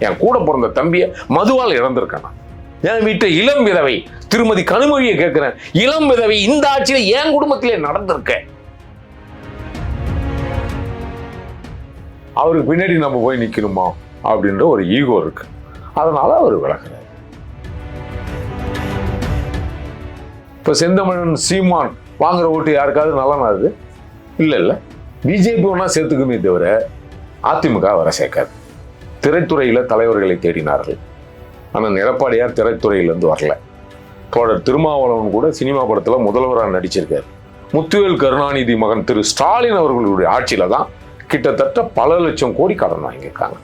என் கூட பிறந்த தம்பியை மதுவால் இழந்திருக்கேன் நான். என் வீட்டை இளம் விதவை திருமதி கனிமொழியை கேட்கிறேன். இளம் விதவை இந்த ஆட்சியில் என் குடும்பத்திலே நடந்திருக்க. அவருக்கு பின்னாடி நம்ம போய் நிக்கணுமா அப்படின்ற ஒரு ஈகோ இருக்கு. அதனால அவர் விளக்குறார் இப்போ செந்தமிழன் சீமான் வாங்குற ஓட்டு யாருக்காவது நலனா அது? இல்ல இல்ல. பிஜேபி ஒன்றா சேர்த்துக்குமே தவிர அதிமுக வர சேர்க்காது. திரைத்துறையில தலைவர்களை தேடினார்கள். ஆனால் எடப்பாடியார் திரைத்துறையிலேருந்து வரல. தோழர் திருமாவளவன் கூட சினிமா படத்துல முதல்வராக நடிச்சிருக்காரு. முத்துவேல் கருணாநிதி மகன் திரு ஸ்டாலின் அவர்களுடைய ஆட்சியில் தான் கிட்டத்தட்ட பல லட்சம் கோடி கடன் வாங்கியிருக்காங்க.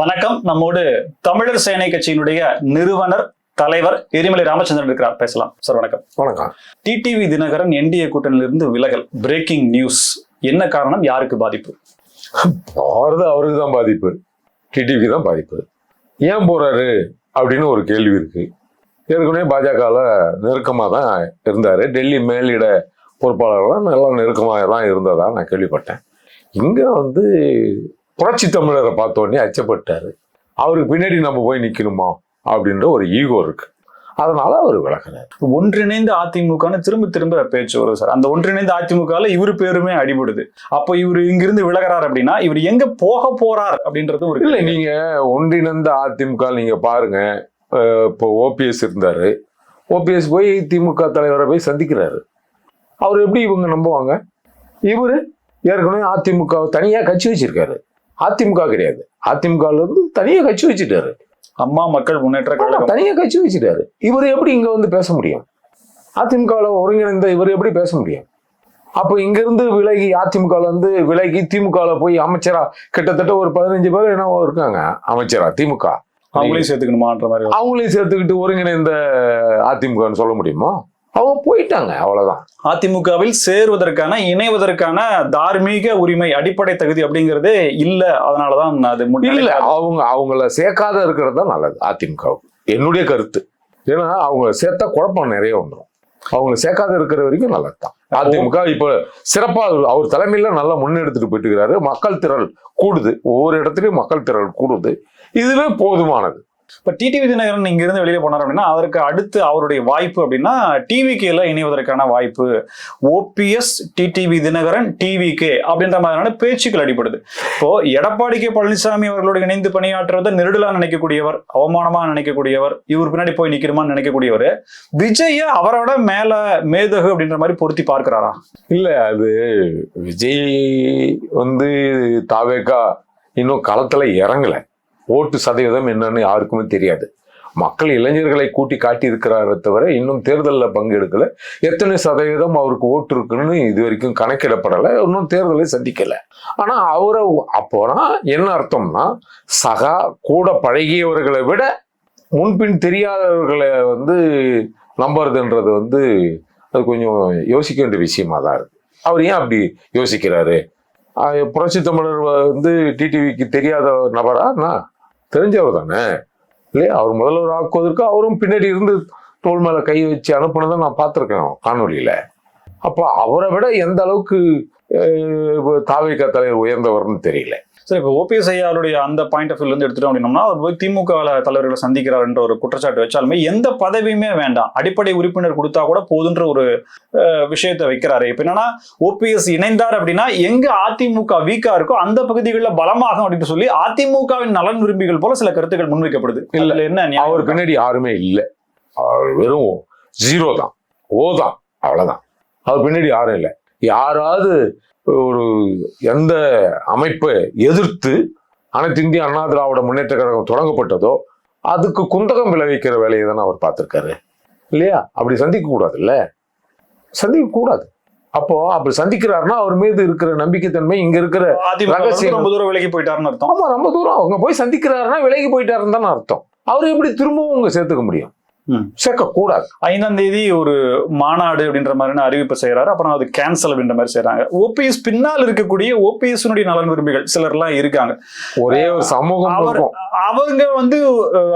வணக்கம். நம்மோடு தமிழர் சேனை கட்சியினுடைய நிறுவனர் தலைவர் எரிமலை ராமச்சந்திரன் இருக்கிறார். பேசலாம். சார் வணக்கம். வணக்கம். டிடிவி தினகரன் என்டிஏ கூட்டணியிலிருந்து விலகல். பிரேக்கிங் நியூஸ் என்ன காரணம்? யாருக்கு பாதிப்பு? போறது அவருக்கு தான் பாதிப்பு? டிடிவிக்கு தான் பாதிப்பு. ஏன் போறாரு? அப்படின்னு ஒரு கேள்வி இருக்கு. ஏற்கனவே பாஜகவில் நெருக்கமாக தான் இருந்தார். டெல்லி மேலிட பொறுப்பாளர்லாம் நல்லா நெருக்கமாக தான் இருந்ததா நான் கேள்விப்பட்டேன். இங்கே வந்து புரட்சி தமிழரை பார்த்த உடனே அச்சப்பட்டாரு. அவருக்கு பின்னாடி நம்ம போய் நிற்கணுமா அப்படின்ற ஒரு ஈகோ இருக்கு. அதனால அவர் விலகிறார் ஒன்றிணைந்த அதிமுகன்னு திரும்ப திரும்ப பேச்சு வருது சார். அந்த ஒன்றிணைந்த அதிமுகல இவர் பேருமே அடிபடுது. அப்போ இவர் இங்கிருந்து விலகிறார் அப்படின்னா இவர் எங்க போக போறார் அப்படின்றது ஒரு இல்லை நீங்க ஒன்றிணைந்த அதிமுக நீங்க பாருங்க. இப்போ ஓபிஎஸ் இருந்தாரு. ஓபிஎஸ் போய் திமுக தலைவரை போய் சந்திக்கிறாரு. அவர் எப்படி இவங்க நம்புவாங்க? இவரு ஏற்கனவே அதிமுக தனியா கட்சி வச்சிருக்காரு. அதிமுக கிடையாது. அதிமுகல இருந்து தனியா கட்சி வச்சுட்டாரு. அம்மா மக்கள் முன்னேற்ற கழகம். தனியா கட்சி வச்சுட்டாரு. இவர் எப்படி இங்க வந்து பேச முடியும்? அதிமுகவில் ஒருங்கிணைந்த இவர் எப்படி பேச முடியும்? அப்போ இங்க இருந்து விலகி அதிமுகல இருந்து விலகி திமுகல போய் அமைச்சரா கிட்டத்தட்ட ஒரு பதினஞ்சு பேர் என்னவோ இருக்காங்க. அமைச்சரா திமுக. அவங்களையும் சேர்த்துக்கணுமான்ற மாதிரி அவங்களையும் சேர்த்துக்கிட்டு ஒருங்கிணைந்த அதிமுகன்னு சொல்ல முடியுமா? அவங்க போயிட்டாங்க அவ்வளவுதான். அதிமுகவில் சேருவதற்கான இணைவதற்கான தார்மீக உரிமை அடிப்படை தகுதி அப்படிங்கிறதே இல்ல. அதனாலதான் அது இல்ல முன்னிலை அவங்க அவங்கள சேர்க்காத இருக்கிறது தான் நல்லது அதிமுகவுக்கு என்னுடைய கருத்து. ஏன்னா அவங்க சேர்த்தா குழப்பம் நிறைய வந்துடும் அவங்கள சேர்க்காத இருக்கிற வரைக்கும் நல்லது தான். அதிமுக இப்ப சிறப்பா அவர் தலைமையில நல்லா முன்னெடுத்துட்டு போயிட்டு இருக்கிறாரு. மக்கள் திரள் கூடுது. ஒவ்வொரு இடத்துலயும் மக்கள் திரள் கூடுது. இதுவே போதுமானது. இப்ப டிடிவி தினகரன் இங்கிருந்து வெளியில் போனார் அப்படின்னா அதற்கு அடுத்து அவருடைய வாய்ப்பு அப்படின்னா டிவிகேல இணைவதற்கான வாய்ப்பு. ஓபிஎஸ் டிடிவி தினகரன் டிவிகே அப்படின்ற மாதிரியான பேச்சுக்கள் அடிப்படுது இப்போ எடப்பாடி கே பழனிசாமி அவர்களோடு இணைந்து பணியாற்றுவதை நெருடலா நினைக்கக்கூடியவர் அவமானமா நினைக்கக்கூடியவர் இவர் பின்னாடி போய் நிக்கணுமான்னு நினைக்கக்கூடியவர் விஜய அவரோட மேல மேதகு அப்படின்ற மாதிரி பொருத்தி பார்க்கிறாரா? இல்ல அது விஜய் வந்து தாவேக்கா இன்னும் களத்துல இறங்கல. ஓட்டு சதவீதம் என்னன்னு யாருக்குமே தெரியாது. மக்கள் இளைஞர்களை கூட்டி காட்டி இருக்கிறாரே தவிர இன்னும் தேர்தலில் பங்கெடுக்கல. எத்தனை சதவீதம் அவருக்கு ஓட்டு இருக்குன்னு இது வரைக்கும் கணக்கிடப்படலை. இன்னும் தேர்தலை சந்திக்கலை. ஆனால் அவரை அப்போனா என்ன அர்த்தம்னா சகா கூட பழகியவர்களை விட முன்பின் தெரியாதவர்களை வந்து நம்புறதுன்றது வந்து அது கொஞ்சம் யோசிக்க வேண்டிய விஷயமா தான் இருக்கு. அவர் ஏன் அப்படி யோசிக்கிறாரு? புரட்சி தமிழர் வந்து டிடிவிக்கு தெரியாத நபரா? என்ன? தெரிஞ்சவர் தானே இல்லையா? அவர் முதல்வர் ஆக்குவதற்கு அவரும் பின்னாடி இருந்து தோல் மேல கை வச்சு அனுப்புனதை நான் பார்த்துருக்கேன் காணொலியில அப்போ அவரை விட எந்த அளவுக்கு தாவிக தலைவர் உயர்ந்தவர்னு தெரியல. சரி இப்போ ஓபிஎஸ் ஐயாருடைய அந்த பாயிண்ட் ஆஃப் வியூல இருந்து எடுத்துட்டோம் அப்படின்னோம்னா அவர் போய் திமுக தலைவர்களை சந்திக்கிறார் என்ற ஒரு குற்றச்சாட்டு வச்சாலுமே எந்த பதவியுமே வேண்டாம். அடிப்படை உறுப்பினர் கொடுத்தா கூட போதுன்ற ஒரு விஷயத்தை வைக்கிறாரு. இப்ப என்னன்னா ஓபிஎஸ் இணைந்தார் அப்படின்னா எங்க அதிமுக வீக்கா இருக்கோ அந்த பகுதிகளில் பலமாகும் அப்படின்னு சொல்லி அதிமுகவின் நலன் விரும்பிகள் போல சில கருத்துக்கள் முன்வைக்கப்படுது. இல்ல. என்ன அவர்? பின்னாடி யாருமே இல்லை. வெறும் ஜீரோ தான். ஓ தான். அவ்வளவுதான். அவர் பின்னாடி யாரும் இல்லை. யாராவது ஒரு எந்த அமைப்பை எதிர்த்து அனைத்து இந்திய அண்ணா திராவிட முன்னேற்ற கழகம் தொடங்கப்பட்டதோ அதுக்கு குந்தகம் விளைவிக்கிற வேலையை தானே அவர் பார்த்திருக்காரு. இல்லையா? அப்படி சந்திக்க கூடாது இல்ல சந்திக்க கூடாது. அப்போ அப்படி சந்திக்கிறாருன்னா அவர் மீது இருக்கிற நம்பிக்கைத்தன்மை இங்க இருக்கிற. ரொம்ப தூரம் விலகி போயிட்டாருன்னு அர்த்தம். ஆமா ரொம்ப தூரம். அவங்க போய் சந்திக்கிறாருன்னா விலகி போயிட்டாருன்னு தானே அர்த்தம். அவர் எப்படி திரும்பவும் உங்க சேர்த்துக்க முடியும். சேர்க்கக்கூடாது. ஐந்தாம் தேதி ஒரு மாநாடு அப்படின்ற மாதிரியான அறிவிப்பு செய்யறாரு அப்புறம் அது கேன்சல் அப்படின்ற மாதிரி செய்றாங்க. ஓபிஎஸ் பின்னால் இருக்கக்கூடிய ஓபிஎஸ் நலன் விரும்பிகள் சிலர்லாம் இருக்காங்க. ஒரே ஒரு சமூகம் அவங்க வந்து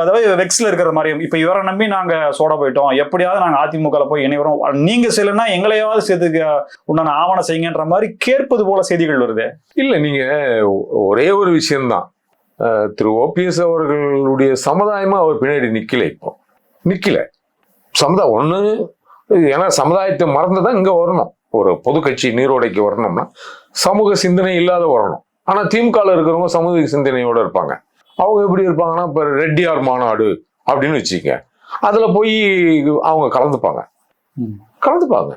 அதாவது வெக்ஸ்ல இருக்கிற மாதிரியும் இப்ப இவரை நம்பி நாங்க சோட போயிட்டோம். எப்படியாவது நாங்க அதிமுக ல போய் இணைவரோம் நீங்க செய்யலைன்னா எங்களையாவது சேர்த்துக்க உண்டான ஆவணம் செய்யுங்கன்ற மாதிரி கேட்பது போல செய்திகள் வருது. இல்ல நீங்க ஒரே ஒரு விஷயம்தான். திரு ஓபிஎஸ் அவர்களுடைய சமுதாயமா அவர் பின்னாடி நிக்கல இப்போ. நிக்கல. சமுதாயம் ஒண்ணு ஏன்னா சமுதாயத்தை மறந்துதான் இங்க வரணும். ஒரு பொது கட்சி நீரோடைக்கு வரணும்னா சமூக சிந்தனை இல்லாத வரணும். ஆனா திமுகல இருக்கிறவங்க சமூக சிந்தனையோட இருப்பாங்க. அவங்க எப்படி இருப்பாங்கன்னா இப்ப ரெட்டியார் மாநாடு அப்படின்னு வச்சுக்க அதுல போய் அவங்க கலந்துப்பாங்க. கலந்துப்பாங்க.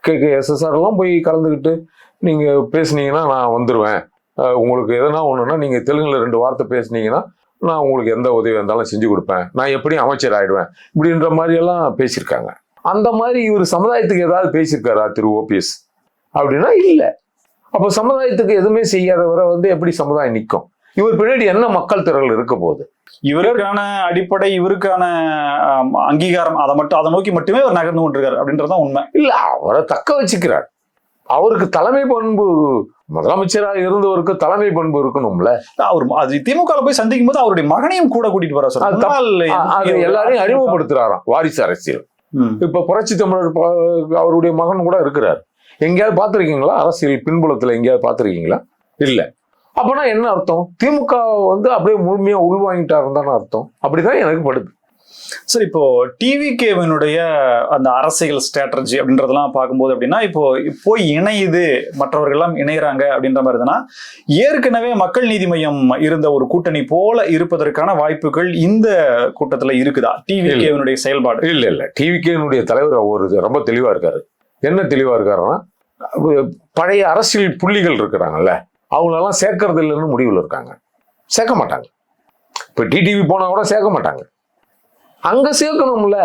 கே கே எஸ்எஸ்ஆர் எல்லாம் போய் கலந்துக்கிட்டு நீங்க பேசுனீங்கன்னா நான் வந்துருவேன். அஹ் உங்களுக்கு எதனா ஒண்ணுன்னா நீங்க தெலுங்குல ரெண்டு வார்த்தை பேசுனீங்கன்னா நான் உங்களுக்கு எந்த உதவி இருந்தாலும் செஞ்சு கொடுப்பேன். நான் எப்படியும் அமைச்சர் ஆயிடுவேன். இப்படின்ற மாதிரி எல்லாம் பேசியிருக்காங்க. அந்த மாதிரி இவர் சமுதாயத்துக்கு ஏதாவது பேசியிருக்காரா திரு ஓபிஎஸ்? அப்படின்னா இல்ல. அப்போ சமுதாயத்துக்கு எதுவுமே செய்யாதவரை வந்து எப்படி சமுதாயம் நிற்கும்? இவர் பின்னாடி என்ன மக்கள் திரள் இருக்க போகுது? இவருக்கான அடிப்படை இவருக்கான அங்கீகாரம் அதை மட்டும் அதை நோக்கி மட்டுமே அவர் நகர்ந்து கொண்டிருக்காரு அப்படின்றதுதான் உண்மை. இல்ல அவரை தக்க வச்சுக்கிறார். அவருக்கு தலைமை பண்பு முதலமைச்சராக இருந்தவருக்கு தலைமை பண்பு இருக்கணும்ல? அவர் அது திமுக போய் சந்திக்கும் போது அவருடைய மகனையும் கூட கூட்டிட்டு வர MP எல்லாரையும் அறிமுகப்படுத்துறாராம் வாரிசு அரசியல். இப்ப புரட்சி தமிழர் அவருடைய மகன் கூட இருக்கிறார். எங்கேயாவது பார்த்திருக்கீங்களா? அரசியல் பின்புலத்துல எங்கேயாவது பார்த்திருக்கீங்களா? இல்ல. அப்பனா என்ன அர்த்தம்? திமுக வந்து அப்படியே முழுமையா உள்வாங்கிட்டாருன்னு தானே அர்த்தம். அப்படிதான் எனக்கு படுது. சரி இப்போ டிவிகேவினுடைய அந்த அரசியல் ஸ்ட்ராட்டஜி அப்படின்றதெல்லாம் பார்க்கும்போது அப்படின்னா இப்போ போய் இணையுது மற்றவர்கள் எல்லாம் இணையறாங்க அப்படின்ற மாதிரி இருந்ததுன்னா ஏற்கனவே மக்கள் நீதி மையம் இருந்த ஒரு கூட்டணி போல இருப்பதற்கான வாய்ப்புகள் இந்த கூட்டத்துல இருக்குதா? டிவிகேவினுடைய செயல்பாடு. இல்ல இல்ல. டிவிகேனுடைய தலைவர் ஒரு ரொம்ப தெளிவா இருக்காரு. என்ன தெளிவா இருக்காருன்னா பழைய அரசியல் புள்ளிகள் இருக்கிறாங்கல்ல அவங்களெல்லாம் சேர்க்கறது இல்லைன்னு முடிவில் இருக்காங்க. சேர்க்க மாட்டாங்க. இப்ப டிடிவி போனா கூட சேர்க்க மாட்டாங்க. அங்க சேர்க்கணும்ல?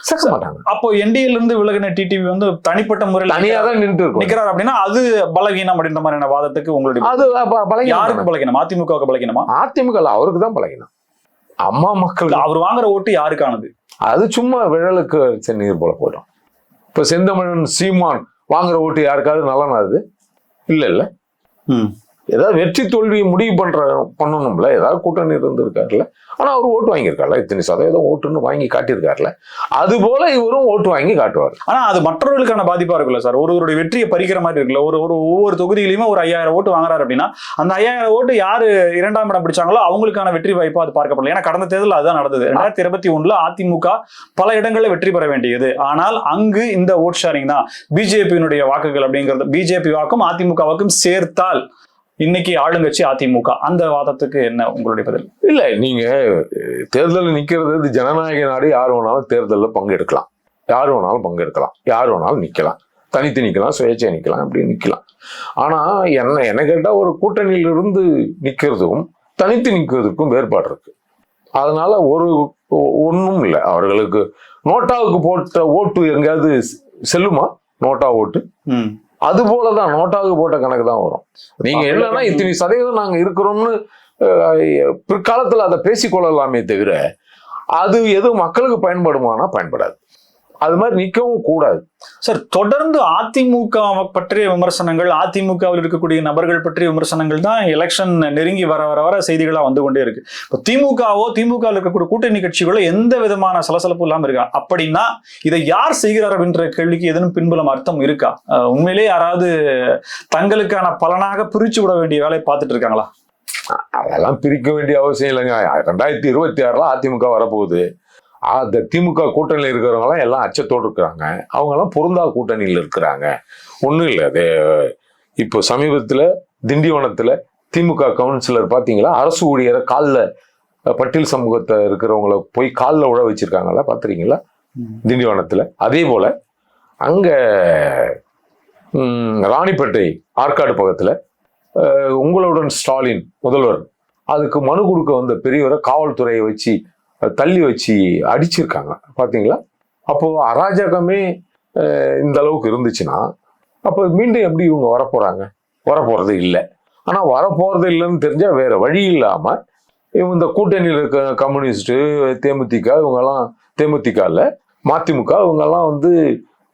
சேர்க்க மாட்டாங்க அப்போ என்டிஏல இருந்து விலகின டிடிவி வந்து தனிப்பட்ட முறையில் தனியா தான் நின்று நிக்கிறார் அப்படின்னா அது பலகீனம் அப்படின்ற மாதிரியான வாதத்துக்கு உங்களுடைய அது பலகீனம் யாருக்கு. பலகீனம்? அதிமுகவுக்கு பலகீனமா? அதிமுக அவருக்கு தான் பழகினான் அம்மா மக்கள். அவர் வாங்குற ஓட்டு யாருக்கானது? அது சும்மா விழலுக்கு நீர் போல போயிடும். இப்ப செந்தமிழன் சீமான் வாங்குற ஓட்டு யாருக்காவது நலனா அது? இல்ல இல்ல. ஏதாவது வெற்றி தோல்வியை முடிவு பண்ற பண்ணணும்ல. ஏதாவது கூட்டணி இருந்திருக்காருல்ல. ஆனா அவர் ஓட்டு வாங்கியிருக்காருல இத்தனை சதவீதம் ஓட்டுன்னு வாங்கி காட்டியிருக்காருல அது போல இவரும் ஓட்டு வாங்கி காட்டுவார். ஆனா அது மற்றவர்களுக்கான பாதிப்பா இருக்குல்ல சார். ஒருவருடைய வெற்றியை பறிக்கிற மாதிரி இருக்குல்ல. ஒரு ஒரு ஒவ்வொரு தொகுதியிலுமே ஒரு ஐயாயிரம் ஓட்டு வாங்குறாரு அப்படின்னா அந்த ஐயாயிரம் ஓட்டு யாரு இரண்டாம் இடம் பிடிச்சாங்களோ அவங்களுக்கான வெற்றி வாய்ப்பா அது பார்க்கப்படல. ஏன்னா கடந்த தேர்தல் அதுதான் நடந்தது. ரெண்டாயிரத்தி இருபத்தி ஒண்ணுல அதிமுக பல இடங்களில் வெற்றி பெற வேண்டியது. ஆனால் அங்கு இந்த ஓட் ஷேரிங் தான். பிஜேபியினுடைய வாக்குகள் அப்படிங்கிறது பிஜேபி வாக்கும் அதிமுக வாக்கும் சேர்த்தால் இன்னைக்கு ஆளுங்கட்சி அதிமுக. அந்த வாதத்துக்கு என்ன உங்களுடைய பதில்? இல்ல நீங்க தேர்தல்ல நிக்கிறது ஜனநாயக நாடு யார் வேணாலும் தேர்தல்ல பங்கெடுக்கலாம். யார் வேணாலும் பங்கெடுக்கலாம். யார் வேணாலும் நிக்கலாம். தனித்து நிக்கலாம் சுயேட்சை நிக்கலாம் அப்படி நிக்கலாம். ஆனா என்ன என்ன கேட்டா ஒரு கூட்டணியில இருந்து நிக்கிறதுக்கும் தனித்து நிக்கிறதுக்கும் வேறுபாடு இருக்கு. அதனால ஒரு ஒன்றும் இல்லை. அவர்களுக்கு நோட்டாவுக்கு போட்ட ஓட்டு எங்கேயாவது செல்லுமா? நோட்டா ஓட்டு? அது போலதான் நோட்டாவுக்கு போட்ட கணக்கு தான் வரும். நீங்க என்னன்னா இத்தனை சதவீதம் நாங்க இருக்கிறோம்னு பிற்காலத்துல அதை பேசிக்கொள்ளலாமே தவிர அது எது மக்களுக்கு பயன்படுமானா பயன்படாது. அது மாதிரி நிக்கவும் கூடாது. சார் தொடர்ந்து அதிமுக பற்றிய விமர்சனங்கள் அதிமுகவில் இருக்கக்கூடிய நபர்கள் பற்றிய விமர்சனங்கள் தான் எலெக்ஷன் நெருங்கி வர வர வர செய்திகளா வந்து கொண்டே இருக்கு. இப்போ திமுகவோ திமுக இருக்கக்கூடிய கூட்டணி கட்சிகளோ எந்த விதமான சலசலப்பு இல்லாம இருக்கா? அப்படின்னா இதை யார் செய்கிறார் அப்படின்ற கேள்விக்கு எதுவும் பின்புலம் அர்த்தம் இருக்கா? உண்மையிலே யாராவது தங்களுக்கான பலனாக பிரிச்சு விட வேண்டிய வேலையை பார்த்துட்டு இருக்காங்களா? அதெல்லாம் பிரிக்க வேண்டிய அவசியம் இல்லைங்க. ரெண்டாயிரத்தி இருபத்தி ஆறுல அதிமுக வரப்போகுது. அந்த திமுக கூட்டணியில் இருக்கிறவங்களாம் எல்லாம் அச்சத்தோடு இருக்கிறாங்க. அவங்கெல்லாம் பொருந்தா கூட்டணியில் இருக்கிறாங்க. ஒன்றும் இல்லை. அது இப்போ சமீபத்தில் திண்டிவனத்தில் திமுக கவுன்சிலர் பார்த்தீங்களா அரசு ஊழியரை காலில் பட்டியல் சமூகத்தை இருக்கிறவங்கள போய் காலில் உழ வச்சிருக்காங்கல்ல பார்த்துருக்கீங்களா திண்டிவனத்தில். அதே போல் அங்கே ராணிப்பேட்டை ஆற்காடு பக்கத்தில் உங்களுடன் ஸ்டாலின் முதல்வர். அதுக்கு மனு கொடுக்க வந்த பெரியவரை காவல்துறையை வச்சு தள்ளி வச்சு அடிச்சிருக்காங்க. பார்த்தீங்களா அப்போது அராஜகமே இந்த அளவுக்கு இருந்துச்சுன்னா அப்போ மீண்டும் எப்படி இவங்க வரப்போகிறாங்க வரப்போகிறது இல்லை. ஆனால் வரப்போகிறது இல்லைன்னு தெரிஞ்சால் வேறு வழி இல்லாமல் இவங்க இந்த கூட்டணியில் இருக்க கம்யூனிஸ்ட்டு தேமுதிக இவங்கெல்லாம் தேமுதிக இல்லை மதிமுக இவங்கெல்லாம் வந்து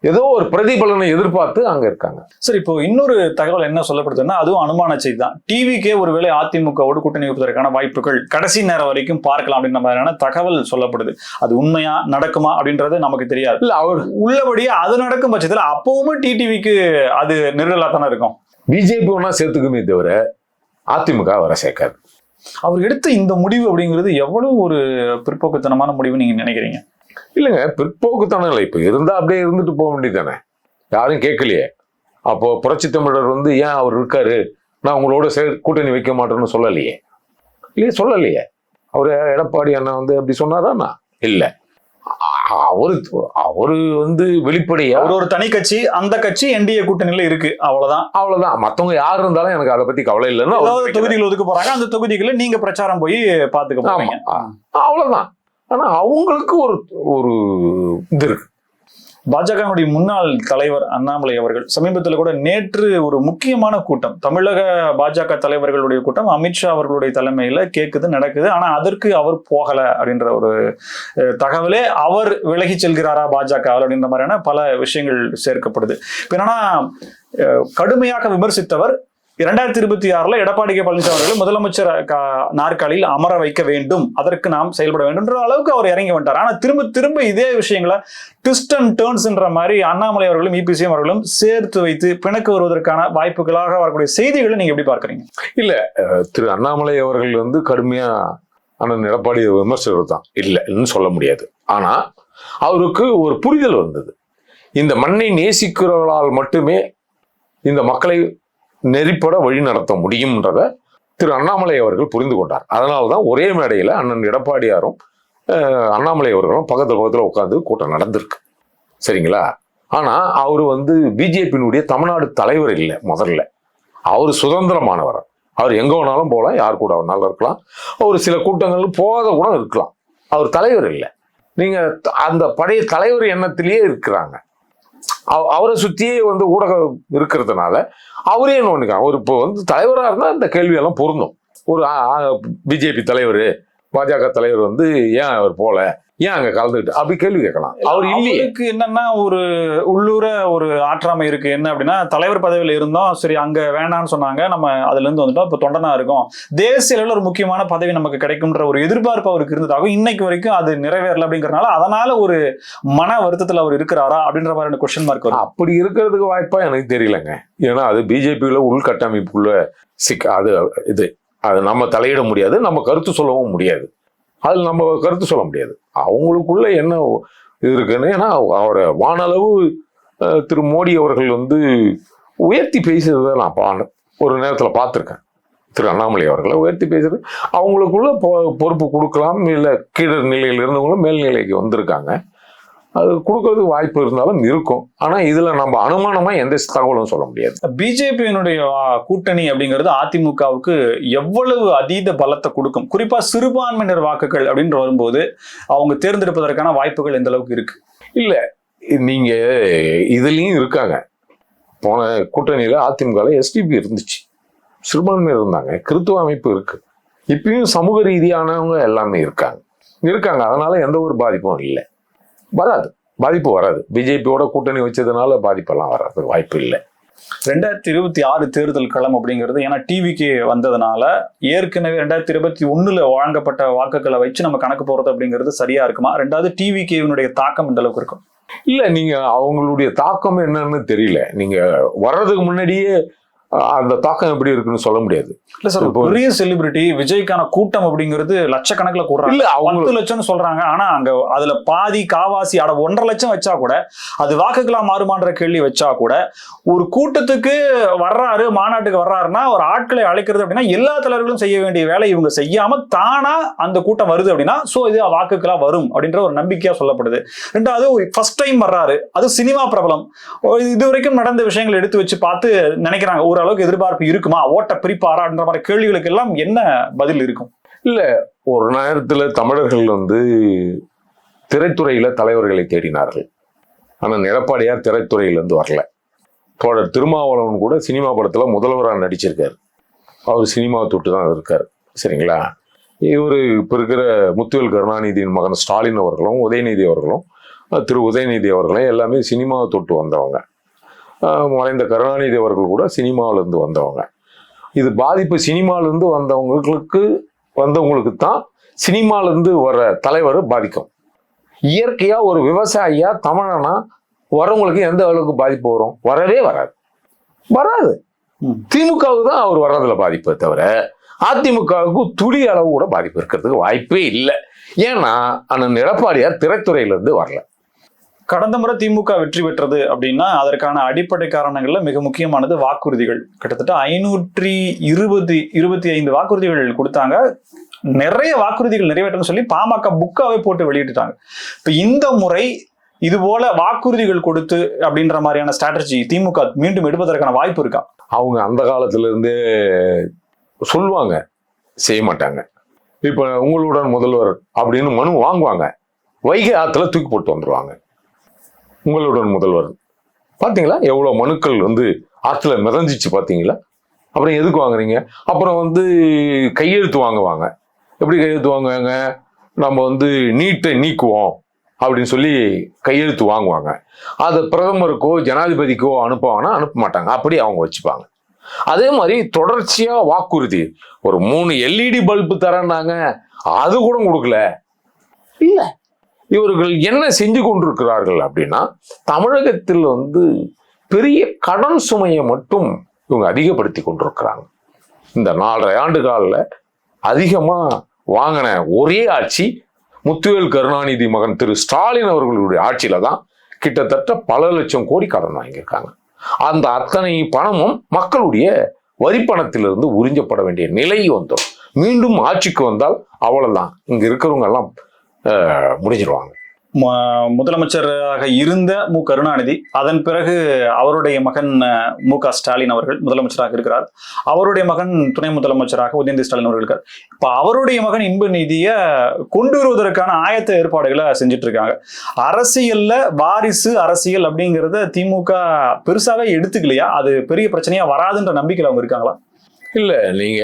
ஏதோ ஒரு பிரதிபலனை எதிர்பார்த்து அங்க இருக்காங்க. சரி இப்போ இன்னொரு தகவல் என்ன சொல்லப்படுதுன்னா அதுவும் அனுமான செய்தி தான். டிவிக்கே ஒருவேளை அதிமுகவோடு கூட்டணி வைப்பதற்கான வாய்ப்புகள் கடைசி நேரம் வரைக்கும் பார்க்கலாம் அப்படின்ற மாதிரியான தகவல் சொல்லப்படுது. அது உண்மையா நடக்குமா அப்படின்றது நமக்கு தெரியாது. இல்ல அவர் உள்ளபடியே அது நடக்கும் பட்சத்துல அப்பவுமே டிடிவிக்கு அது நெருடலா தானே இருக்கும். பிஜேபி ஒன்னா சேர்த்துக்குமே தவிர அதிமுக வர சேர்க்காது. அவர் எடுத்த இந்த முடிவு அப்படிங்கிறது எவ்வளவு ஒரு பிற்போக்குத்தனமான முடிவு நீங்க நினைக்கிறீங்க? இல்லைங்க பிற்போக்குத்தனம் இப்போ இருந்தா அப்படியே இருந்துட்டு போக வேண்டியதானே யாரும் கேட்கலையே. அப்போ புரட்சி தமிழர் வந்து ஏன் அவர் இருக்காரு? நான் உங்களோட சே கூட்டணி வைக்க மாட்டேன்னு சொல்லலையே. இல்லையே சொல்லலையே. அவர் எடப்பாடி அண்ணன் வந்து அப்படி சொன்னாராண்ணா இல்லை. அவரு அவரு வந்து வெளிப்படையா அவர் ஒரு தனி கட்சி அந்த கட்சி என்டிஏ கூட்டணியில இருக்கு. அவ்வளவுதான். அவ்வளவுதான். மத்தவங்க யார் இருந்தாலும் எனக்கு அதை பத்தி கவலை இல்லைன்னு. தொகுதிகள் ஒதுக்க போறாங்க. அந்த தொகுதிகளை நீங்க பிரச்சாரம் போய் பாத்துக்க போறீங்க. அவ்வளவுதான். ஆனால் அவங்களுக்கு ஒரு ஒரு இது இருக்கு. பாஜகவினுடைய முன்னாள் தலைவர் அண்ணாமலை அவர்கள் சமீபத்தில் கூட நேற்று ஒரு முக்கியமான கூட்டம் தமிழக பாஜக தலைவர்களுடைய கூட்டம் அமித்ஷா அவர்களுடைய தலைமையில் கேட்குது நடக்குது. ஆனால் அதற்கு அவர் போகலை அப்படின்ற ஒரு தகவலே அவர் விலகி செல்கிறாரா பாஜக அப்படின்ற மாதிரியான பல விஷயங்கள் சேர்க்கப்படுது. இப்போ என்னன்னா கடுமையாக விமர்சித்தவர் இரண்டாயிரத்தி இருபத்தி ஆறுல எடப்பாடி கே பழனிசாமி அவர்கள் முதலமைச்சர் க- நாற்காலியில் அமர வைக்க வேண்டும். அதற்கு நாம் செயல்பட வேண்டும்ன்ற அளவுக்கு அவர் இறங்கி வந்தார் ஆனா திரும்ப திரும்ப இதே விஷயங்களை ட்விஸ்ட் அண்ட் டேர்ன்ஸ்ன்ற மாதிரி அண்ணாமலை அவர்களும் இபிசிஎம் அவர்களும் சேர்த்து வைத்து பிணக்கு வருவதற்கான வாய்ப்புகளாக வரக்கூடிய செய்திகளை நீங்க எப்படி பார்க்கறீங்க? திரு அண்ணாமலை அவர்கள் வந்து கடுமையா அண்ணன் எடப்பாடி விமர்சகர் தான். இல்லைன்னு சொல்ல முடியாது. ஆனா அவருக்கு ஒரு புரிதல் வந்தது. இந்த மண்ணை நேசிக்கிறவர்களால் மட்டுமே இந்த மக்களை நெறிப்பட வழி நடத்த முடியும்ன்றத திரு அண்ணாமலை அவர்கள் புரிந்து கொண்டார். அதனால தான் ஒரே மேடையில் அண்ணன் எடப்பாடியாரும் அண்ணாமலை அவர்களும் பக்கத்தில் பக்கத்தில் உட்காந்து கூட்டம் நடந்திருக்கு. சரிங்களா? ஆனால் அவர் வந்து பிஜேபியினுடைய தமிழ்நாடு தலைவர் இல்லை முதல்ல. அவர் சுதந்திரமானவர். அவர் எங்கே வேணாலும் போகலாம் யார் கூட வேணாலும் இருக்கலாம். அவர் சில கூட்டங்கள் போகாத கூட இருக்கலாம். அவர் தலைவர் இல்லை. நீங்கள் அந்த பழைய தலைவர் எண்ணத்திலேயே இருக்கிறாங்க. அவரை சுற்றியே வந்து ஊடகம் இருக்கிறதுனால அவரே என்ன அவர் இப்போ வந்து தலைவரா இருந்தா இந்த கேள்வியெல்லாம் பொருந்தும். ஒரு பிஜேபி தலைவர் பாஜக தலைவர் வந்து ஏன் அவர் போல? ஏன் அங்க கலந்துக்கிட்டு அப்படி கேள்வி கேட்கலாம். அவர் இல்லையே. அவருக்கு என்னன்னா ஒரு உள்ளூர ஒரு ஆற்றாமை இருக்கு. என்ன அப்படின்னா தலைவர் பதவியில இருந்தோம். சரி அங்க வேணாம்னு சொன்னாங்க. நம்ம அதுல இருந்து வந்துட்டோம். இப்ப தொண்டனா இருக்கோம். தேசிய அளவில் ஒரு முக்கியமான பதவி நமக்கு கிடைக்கும்ன்ற ஒரு எதிர்பார்ப்பு அவருக்கு இருந்ததாகவும் இன்னைக்கு வரைக்கும் அது நிறைவேறல அப்படிங்கறதுனால அதனால ஒரு மன வருத்தத்துல அவர் இருக்கிறாரா அப்படின்ற மாதிரி கொஸ்டின் மார்க் வரும். அப்படி இருக்கிறதுக்கு வாய்ப்பா எனக்கு தெரியலங்க. ஏன்னா அது பிஜேபியில உள்கட்டமைப்புக்குள்ள சிக்க அது இது அது நம்ம தலையிட முடியாது. நம்ம கருத்து சொல்லவும் முடியாது. அதில் நம்ம கருத்து சொல்ல முடியாது. அவங்களுக்குள்ள என்ன இது இருக்குன்னு ஏன்னா அவரை வானளவு திரு மோடி அவர்கள் வந்து உயர்த்தி பேசுறதை நான் பா ஒரு நேரத்தில் பார்த்துருக்கேன். திரு அண்ணாமலை அவர்களை உயர்த்தி பேசுறது அவங்களுக்குள்ள பொ- பொறுப்பு கொடுக்கலாம் இல்லை கீழ நிலையில் இருந்தவங்களும் மேல்நிலைக்கு வந்திருக்காங்க. அது கொடுக்கறதுக்கு வாய்ப்பு இருந்தாலும் இருக்கும். ஆனா இதுல நம்ம அனுமானமா எந்த தகவலும் சொல்ல முடியாது. பிஜேபியினுடைய கூட்டணி அப்படிங்கிறது அதிமுகவுக்கு எவ்வளவு அதீத பலத்தை கொடுக்கும். குறிப்பா சிறுபான்மையினர் வாக்குகள் அப்படின்னு வரும்போது அவங்க தேர்ந்தெடுப்பதற்கான வாய்ப்புகள் எந்த அளவுக்கு இருக்கு? நீங்க இதுலயும் இருக்காங்க. போன கூட்டணியில அதிமுக எஸ்டிபி இருந்துச்சு. சிறுபான்மையர் இருந்தாங்க. கிறித்துவ அமைப்பு இருக்கு. இப்பயும் சமூக ரீதியானவங்க எல்லாமே இருக்காங்க. இருக்காங்க. அதனால எந்த ஒரு பாதிப்பும் இல்லை. வராது. பாதிப்பு வராது. பிஜேபியோட கூட்டணி வச்சதுனால பாதிப்பெல்லாம் வராது. வாய்ப்பு இல்லை. ரெண்டாயிரத்தி இருபத்தி ஆறு தேர்தல் களம் அப்படிங்கிறது ஏன்னா டிவிக்கு வந்ததுனால ஏற்கனவே ரெண்டாயிரத்தி இருபத்தி ஒண்ணுல வழங்கப்பட்ட வாக்குகளை வச்சு நம்ம கணக்கு போறது அப்படிங்கிறது சரியா இருக்குமா? ரெண்டாவது டிவிகேவினுடைய தாக்கம் இந்த அளவுக்கு இருக்கும்? இல்ல நீங்க அவங்களுடைய தாக்கம் என்னன்னு தெரியல. நீங்க வர்றதுக்கு முன்னாடியே அந்த தாக்கம் எப்படி இருக்குன்னு சொல்ல முடியாது. இல்ல சார் பெரிய செலிபிரிட்டி விஜய்க்கான கூட்டம் அப்படிங்கிறது லட்சக்கணக்கில் கூடுறாங்க. இல்ல பத்து லட்சம்னு சொல்றாங்க ஆனா அங்க அதுல பாதி காவாசி அட ஒன்றரை லட்சம் வச்சா கூட அது வாக்குகளா மாறுமான்ற கேள்வி வச்சா கூட ஒரு கூட்டத்துக்கு வர்றாரு மாநாட்டுக்கு வர்றாருன்னா ஒரு ஆட்களை அழைக்கிறது அப்படின்னா எல்லா தலைவர்களும் செய்ய வேண்டிய வேலை இவங்க செய்யாம தானா அந்த கூட்டம் வருது அப்படின்னா சோ இது வாக்குகளா வரும் அப்படின்ற ஒரு நம்பிக்கையா சொல்லப்படுது. ரெண்டாவது ஃபர்ஸ்ட் டைம் வர்றாரு அது சினிமா பிரபலம். ஒரு இது வரைக்கும் நடந்த விஷயங்களை எடுத்து வச்சு பார்த்து நினைக்கிறாங்க. ஓரளவுக்கு எதிர்பார்ப்பு இருக்குமா? ஓட்ட பிரிப்பாரா அப்படின்ற மாதிரி கேள்விகளுக்கு எல்லாம் என்ன பதில் இருக்கும்? ஒரு நேரத்தில் தமிழர்கள் வந்து திரைத்துறையில தலைவர்களை தேடினார்கள். ஆனால் எடப்பாடியார் திரைத்துறையிலேருந்து வரல. தோழர் திருமாவளவன் கூட சினிமா படத்தில் முதல்வராக நடிச்சிருக்காரு. அவர் சினிமா தொட்டு தான் இருக்கார். சரிங்களா? இவர் இப்போ இருக்கிற முத்துவேல் கருணாநிதியின் மகன் ஸ்டாலின் அவர்களும் உதயநிதி அவர்களும் திரு உதயநிதி அவர்களும் எல்லாமே சினிமாவை தொட்டு வந்தவங்க. மறைந்த கருணாநிதி அவர்கள் கூட சினிமாவிலேருந்து வந்தவங்க. இது பாதிப்பு சினிமாவிலேருந்து வந்தவங்களுக்கு வந்தவங்களுக்கு தான் சினிமாலேருந்து வர தலைவர் பாதிக்கும். இயற்கையா ஒரு விவசாயியா தமிழனா வரவங்களுக்கு எந்த அளவுக்கு பாதிப்பு வரும்? வரவே வராது. வராது. திமுகவுக்கு தான் அவர் வர்றதுல பாதிப்பே தவிர அதிமுகவுக்கு துளி அளவு கூட பாதிப்பு இருக்கிறதுக்கு வாய்ப்பே இல்லை. ஏன்னா அண்ணன் எடப்பாடியார் திரைத்துறையில இருந்து வரல. கடந்த முறை திமுக வெற்றி பெற்றது அப்படின்னா அதற்கான அடிப்படை காரணங்கள்ல மிக முக்கியமானது வாக்குறுதிகள். கிட்டத்தட்ட ஐநூற்றி இருபது இருபத்தி ஐந்து வாக்குறுதிகள் கொடுத்தாங்க. நிறைய வாக்குறுதிகள் நிறைவேற்றணும்னு சொல்லி பாமக புக்காவே போட்டு வெளியிட்டுட்டாங்க. இப்போ இந்த முறை இது போல வாக்குறுதிகள் கொடுத்து அப்படின்ற மாதிரியான ஸ்ட்ராட்டஜி திமுக மீண்டும் எடுப்பதற்கான வாய்ப்பு இருக்கா? அவங்க அந்த காலத்துல இருந்தே சொல்லுவாங்க செய்ய மாட்டாங்க. இப்ப உங்களுடன் முதல்வர் அப்படின்னு மனு வாங்குவாங்க. வைகை ஆத்துல தூக்கி போட்டு வந்துருவாங்க. உங்களுடன் முதல்வர். பார்த்தீங்களா எவ்வளோ மனுக்கள் வந்து ஆற்றுல மிதந்துச்சு பார்த்தீங்களா அப்புறம் எதுக்கு வாங்குறீங்க? அப்புறம் வந்து கையெழுத்து வாங்குவாங்க. எப்படி கையெழுத்து வாங்குவாங்க? நம்ம வந்து நீட்டை நீக்குவோம் அப்படின்னு சொல்லி கையெழுத்து வாங்குவாங்க. அதை பிரதமருக்கோ ஜனாதிபதிக்கோ அனுப்புவாங்கன்னா அனுப்ப மாட்டாங்க. அப்படி அவங்க வச்சுப்பாங்க. அதே மாதிரி தொடர்ச்சியாக வாக்குறுதி. ஒரு மூணு எல்இடி பல்பு தரேன்னாங்க. அது கூட கொடுக்கல. இல்லை. இவர்கள் என்ன செஞ்சு கொண்டிருக்கிறார்கள் அப்படின்னா தமிழகத்தில் வந்து பெரிய கடன் சுமையை மட்டும் இவங்க அதிகப்படுத்தி கொண்டிருக்கிறாங்க. இந்த நாலரை ஆண்டு காலில் அதிகமாக வாங்கின ஒரே ஆட்சி முத்துவேல் கருணாநிதி மகன் திரு ஸ்டாலின் அவர்களுடைய ஆட்சியில் தான் கிட்டத்தட்ட பல லட்சம் கோடி கடன் வாங்கியிருக்காங்க. அந்த அத்தனை பணமும் மக்களுடைய வரிப்பணத்திலிருந்து உறிஞ்சப்பட வேண்டிய நிலை வந்துடும் மீண்டும் ஆட்சிக்கு வந்தால் அவ்வளோதான் இங்கே இருக்கிறவங்க எல்லாம் முடிஞ்சிருவாங்க. முதலமைச்சராக இருந்த மு கருணாநிதி அதன் பிறகு அவருடைய மகன் மு க ஸ்டாலின் அவர்கள் முதலமைச்சராக இருக்கிறார். அவருடைய மகன் துணை முதலமைச்சராக உதயநிதி ஸ்டாலின் அவர்கள் இருக்கார். இப்ப அவருடைய மகன் இன்ப நிதியை கொண்டு வருவதற்கான ஆயத்த ஏற்பாடுகளை செஞ்சுட்டு இருக்காங்க அரசியல்ல வாரிசு அரசியல் அப்படிங்கறத திமுக பெருசாவே எடுத்துக்கலையா? அது பெரிய பிரச்சனையா வராதுன்ற நம்பிக்கையில அவங்க இருக்காங்களா? இல்ல நீங்க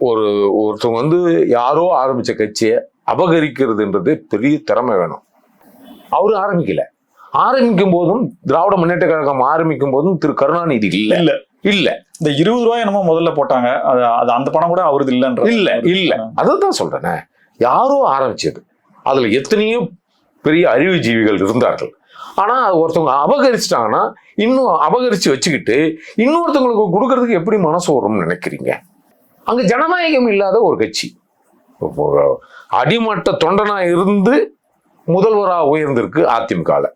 ஒரு ஒருத்தவங்க வந்து யாரோ ஆரம்பிச்ச கட்சியை அபகரிக்கிறதுன்றது பெரிய திறமை வேணும். அவரு ஆரம்பிக்கல. ஆரம்பிக்கும் போதும் திராவிட முன்னேற்ற கழகம் ஆரம்பிக்கும் போதும் திரு கருணாநிதி இல்ல. இல்ல. இல்ல. இந்த இருபது ரூபாய் என்னமோ முதல்ல போட்டாங்க. அது அந்த பணம் கூட அவரது இல்லைன்ற இல்ல இல்ல. அதான் சொல்றேனே. யாரோ ஆரம்பிச்சது. அதுல எத்தனையோ பெரிய அறிவுஜீவிகள் இருந்தார்கள். ஆனா ஒருத்தவங்க அபகரிச்சிட்டாங்கன்னா இன்னும் அபகரிச்சு வச்சுக்கிட்டு இன்னொருத்தவங்களுக்கு கொடுக்கறதுக்கு எப்படி மனசு வரும்னு நினைக்கிறீங்க? அங்க ஜனநாயகம் இல்லாத ஒரு கட்சி. அடிமட்ட தொண்டனாக இருந்து முதல்வராக உயர்ந்திருக்கு அதிமுகவில்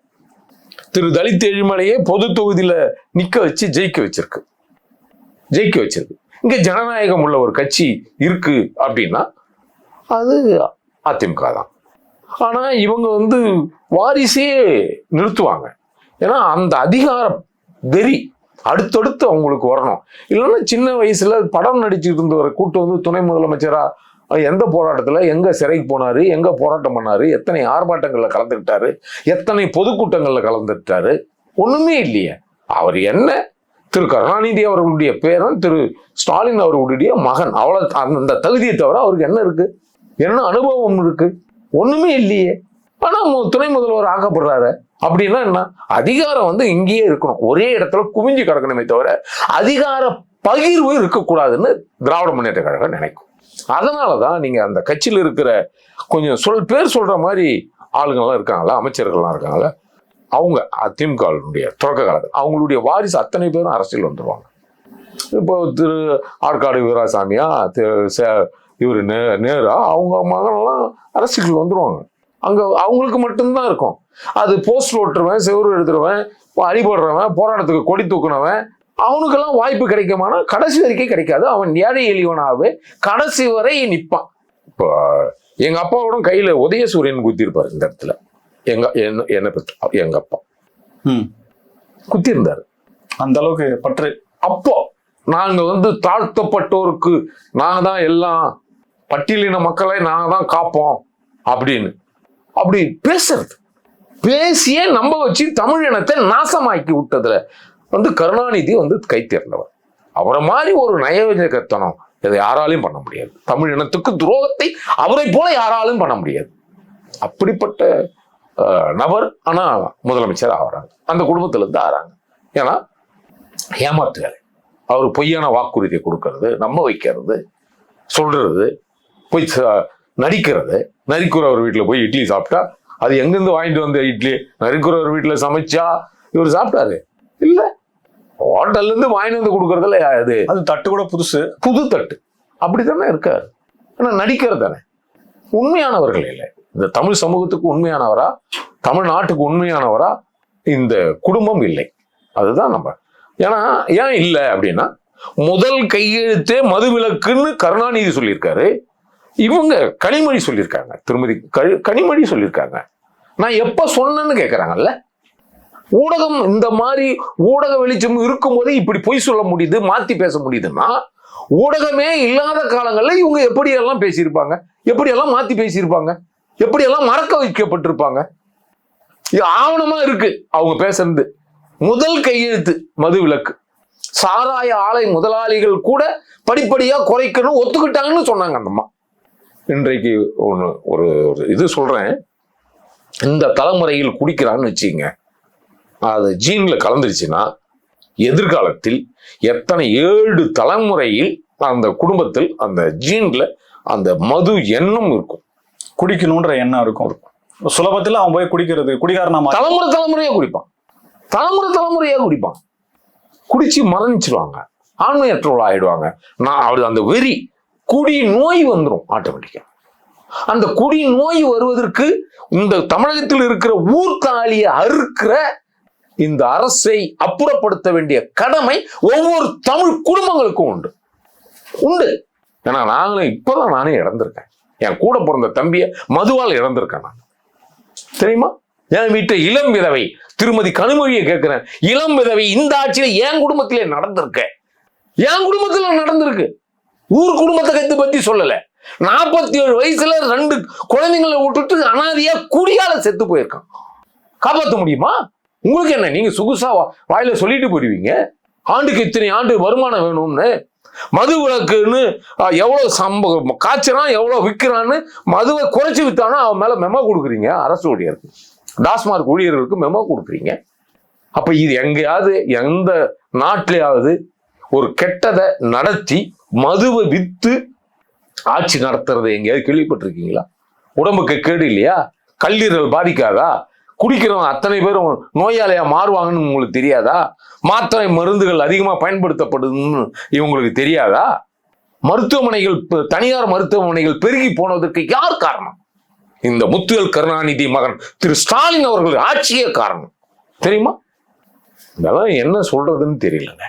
திரு தலித் எழிமலையே பொது தொகுதியில் நிற்க வச்சு ஜெயிக்க வச்சிருக்கு. ஜெயிக்க வச்சிருக்கு. இங்கே ஜனநாயகம் உள்ள ஒரு கட்சி இருக்கு அப்படின்னா அது அதிமுக தான். ஆனால் இவங்க வந்து வாரிசே நிறுத்துவாங்க. ஏன்னா அந்த அதிகார வெறி அடுத்தடுத்து அவங்களுக்கு வரணும். இல்லைன்னா சின்ன வயசுல படம் நடிச்சுட்டு இருந்தவரை கூட்டு வந்து துணை முதலமைச்சராக எந்த போராட்டத்தில்? எங்கே சிறைக்கு போனாரு? எங்கே போராட்டம் பண்ணாரு? எத்தனை ஆர்ப்பாட்டங்களில் கலந்துக்கிட்டாரு? எத்தனை பொதுக்கூட்டங்களில் கலந்துக்கிட்டாரு? ஒன்றுமே இல்லையே. அவர் என்ன? திரு கருணாநிதி அவர்களுடைய பேரன் திரு ஸ்டாலின் அவர்களுடைய மகன். அவ்வளோ அந்த- அந்த தகுதியை தவிர அவருக்கு என்ன இருக்கு? என்ன அனுபவம் இருக்கு? ஒன்றுமே இல்லையே. ஆனால் துணை முதல்வர் ஆக்கப்படுறாரு அப்படின்னா என்ன? அதிகாரம் வந்து இங்கேயே இருக்கணும். ஒரே இடத்துல குவிஞ்சு கிடக்கணுமே தவிர அதிகார பகிர்வு இருக்கக்கூடாதுன்னு திராவிட முன்னேற்ற கழகம் நினைக்கும். அதனாலதான் நீங்கள் அந்த கட்சியில் இருக்கிற கொஞ்சம் சொல் பேர் சொல்கிற மாதிரி ஆளுங்கள்லாம் இருக்காங்களா அமைச்சர்கள்லாம் இருக்காங்களா அவங்க அதிமுகவினுடைய தொடக்க காலத்தில் அவங்களுடைய வாரிசு அத்தனை பேரும் அரசியல் வந்துருவாங்க. இப்போ திரு ஆற்காடு வீராசாமியா திரு சே- இவர் நே நேரா அவங்க மகன்லாம் அரசியலுக்கு வந்துடுவாங்க அங்கே அவங்களுக்கு மட்டும்தான் இருக்கும். அது போஸ்ட் ஓட்டுருவேன் செவரு எழுதுறவன் அடிபடுறவன் போராட்டத்துக்கு கொடி தூக்குனவன் அவனுக்கெல்லாம் வாய்ப்பு கிடைக்குமானா கடைசி வரைக்கும் கிடைக்காது. அவன் ஏழை எளியவனாகவே கடைசி வரை நிற்பான் இப்போ எங்க அப்பாவோட கையில உதயசூரியன் குத்திருப்பாரு இந்த இடத்துல. எங்க என்ன என்னை பத்தி எங்க அப்பா. ம். குத்திருந்தாரு. அந்த அளவுக்கு பற்று. அப்போ நாங்க வந்து தாழ்த்தப்பட்டோருக்கு நாங்க தான் எல்லாம் பட்டியலின மக்களை நாங்க தான் காப்போம் அப்படின்னு. அப்படி பேசுறது. பேசியே நம்ப வச்சு தமிழ் இனத்தை நாசமாக்கி விட்டதுல. வந்து கருணாநிதி வந்து கை தேர்ந்தவர். அவரை மாதிரி ஒரு நயவஞ்சகத்தனம் இதை யாராலையும் பண்ண முடியாது. தமிழ் இனத்துக்கு துரோகத்தை அவரை போல யாராலும் பண்ண முடியாது. அப்படிப்பட்ட நபர் ஆனா முதலமைச்சர் ஆகிறாங்க அந்த குடும்பத்துல இருந்து ஏன்னா ஏமாத்து வேலை அவர் பொய்யான வாக்குறுதியை கொடுக்கறது நம்ப வைக்கிறது சொல்றது போய் ச- நடிக்கிறது. நரிக்குறவர் வீட்டில் போய் இட்லி சாப்பிட்டா அது எங்கேருந்து வாங்கிட்டு வந்த இட்லி? நரிக்குறவர் வீட்டில் சமைச்சா இவர் சாப்பிட்டாரு. இல்லை. ஹோட்டல்ல இருந்து வாங்கிட்டு வந்து கொடுக்கறதுல அது அது தட்டு கூட புதுசு. புது தட்டு. அப்படித்தானே இருக்காரு. ஆனா நடிக்கிறது தானே. உண்மையானவர்கள் இல்லை. இந்த தமிழ் சமூகத்துக்கு உண்மையானவரா? தமிழ்நாட்டுக்கு உண்மையானவரா? இந்த குடும்பம் இல்லை. அதுதான் நம்ம. ஏன்னா ஏன் இல்லை அப்படின்னா முதல் கையெழுத்தே மதுவிலக்குன்னு கருணாநிதி சொல்லியிருக்காரு. இவங்க கனிமொழி சொல்லியிருக்காங்க. திருமதி கனிமொழி சொல்லியிருக்காங்க. நான் எப்ப சொன்னேன்னு கேட்கறாங்கல்ல ஊடகம் இந்த மாதிரி ஊடக வெளிச்சம் இருக்கும்போது இப்படி பொய் சொல்ல முடியுது மாற்றி பேச முடியுதுன்னா ஊடகமே இல்லாத காலங்களில் இவங்க எப்படியெல்லாம் பேசியிருப்பாங்க? எப்படியெல்லாம் மாற்றி பேசியிருப்பாங்க? எப்படியெல்லாம் மறக்க வைக்கப்பட்டிருப்பாங்க? இது ஆவணமா இருக்கு அவங்க பேசுறது. முதல் கையெழுத்து மது விலக்கு சாராய ஆலை முதலாளிகள் கூட படிப்படியா குறைக்கணும் ஒத்துக்கிட்டாங்கன்னு சொன்னாங்க அந்த அம்மா. இன்றைக்கு ஒன்று ஒரு ஒரு இது சொல்றேன். இந்த தலைமுறையில் குடிக்கிறான்னு வச்சுங்க அது ஜீன்ல கலந்துருச்சுன்னா எதிர்காலத்தில் எத்தனை ஏழு தலைமுறையில் அந்த குடும்பத்தில் அந்த ஜீன்ல அந்த மது எண்ணம் இருக்கும். குடிக்கணுன்ற எண்ணம் இருக்கும். சுலபத்துல அவன் போய் குடிக்கிறது குடிகாரனா மாறி தலைமுறை தலைமுறையா குடிப்பான். தலைமுறை தலைமுறையா குடிப்பான். குடிச்சு மரணிச்சிருவாங்க. ஆண்மையற்றவள் ஆயிடுவாங்க. நான் அவரு அந்த வெறி குடி நோய் வந்துடும் ஆட்டோமேட்டிக்கா. அந்த குடி நோய் வருவதற்கு இந்த தமிழகத்தில் இருக்கிற ஊர்காலியை அறுக்கிற இந்த அரசை அப்புறப்படுத்த வேண்டிய கடமை ஒவ்வொரு தமிழ் குடும்பங்களுக்கும் உண்டு. உண்டு. ஏன்னா நாங்களும் இப்போதான் நானே இழந்திருக்கேன் என் கூட பிறந்த தம்பியை மதுவால் இழந்திருக்கேன் நான். தெரியுமா? என் வீட்டு இளம் விதவை திருமதி கனிமொழியை கேட்கிறேன். இளம் விதவை இந்த ஆட்சியில என் குடும்பத்திலே நடந்திருக்க. என் குடும்பத்துல நடந்திருக்கு. ஊர் குடும்பத்தை கத்து பத்தி சொல்லல. நாற்பத்தி ஏழு வயசுல ரெண்டு குழந்தைங்களை விட்டுட்டு அனாதையா குடியால செத்து போயிருக்கான். காப்பாற்ற முடியுமா? உங்களுக்கு என்ன நீங்க சுகுசா வா- வாயில சொல்லிட்டு போயிடுவீங்க ஆண்டுக்கு இத்தனை ஆண்டு வருமானம் வேணும்னு? மது விளக்குன்னு எவ்வளோ எவ்வளவு சம்ப காய்ச்சறான் எவ்வளோ விற்கிறான்னு மதுவை குறைச்சி வித்தானா அவன் மேலே மெமோ கொடுக்குறீங்க அரசு ஊழியருக்கு. டாஸ்மார்க் ஊழியர்களுக்கு மெமோ கொடுக்குறீங்க. அப்போ இது எங்கேயாவது எந்த நாட்டிலேயாவது ஒரு கெட்டதை நடத்தி மதுவை விற்று ஆட்சி நடத்துறது எங்கேயாவது கேள்விப்பட்டிருக்கீங்களா? உடம்புக்கு கேடு இல்லையா? கல்லீரல் பாதிக்காதா? குடிக்கிறவங்க அத்தனை பேரும் நோயாளியாக மாறுவாங்கன்னு உங்களுக்கு தெரியாதா? மாத்திரை மருந்துகள் அதிகமாக பயன்படுத்தப்படுதுன்னு இவங்களுக்கு தெரியாதா? மருத்துவமனைகள் தனியார் மருத்துவமனைகள் பெருகி போனதற்கு யார் காரணம்? இந்த முத்துவேல் கருணாநிதி மகன் திரு ஸ்டாலின் அவர்கள் ஆட்சியே காரணம். தெரியுமா? இதெல்லாம் என்ன சொல்றதுன்னு தெரியலங்க.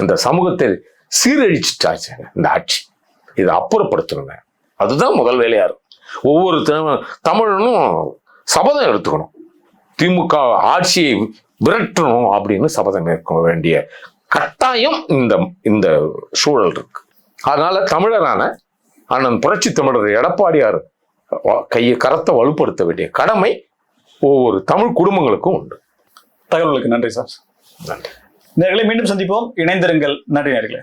இந்த சமூகத்தை சீரழிச்சிட்டாச்சு இந்த ஆட்சி. இதை அப்புறப்படுத்தணுங்க. அதுதான் முதல் வேலையா இருக்கும். ஒவ்வொரு தமிழனும் சபதம் எடுத்துக்கணும். திமுக ஆட்சியை விரட்டணும் அப்படின்னு சபதம் ஏற்க வேண்டிய கட்டாயம் இந்த இந்த சூழல் இருக்கு. அதனால தமிழரான அண்ணன் புரட்சி தமிழர் எடப்பாடியார் கையை கரத்தை வலுப்படுத்த வேண்டிய கடமை ஒவ்வொரு தமிழ் குடும்பங்களுக்கும் உண்டு. தகவல்களுக்கு நன்றி சார். நன்றி. நேர்களை மீண்டும் சந்திப்போம். இணைந்திருங்கள். நன்றி நேர்களே.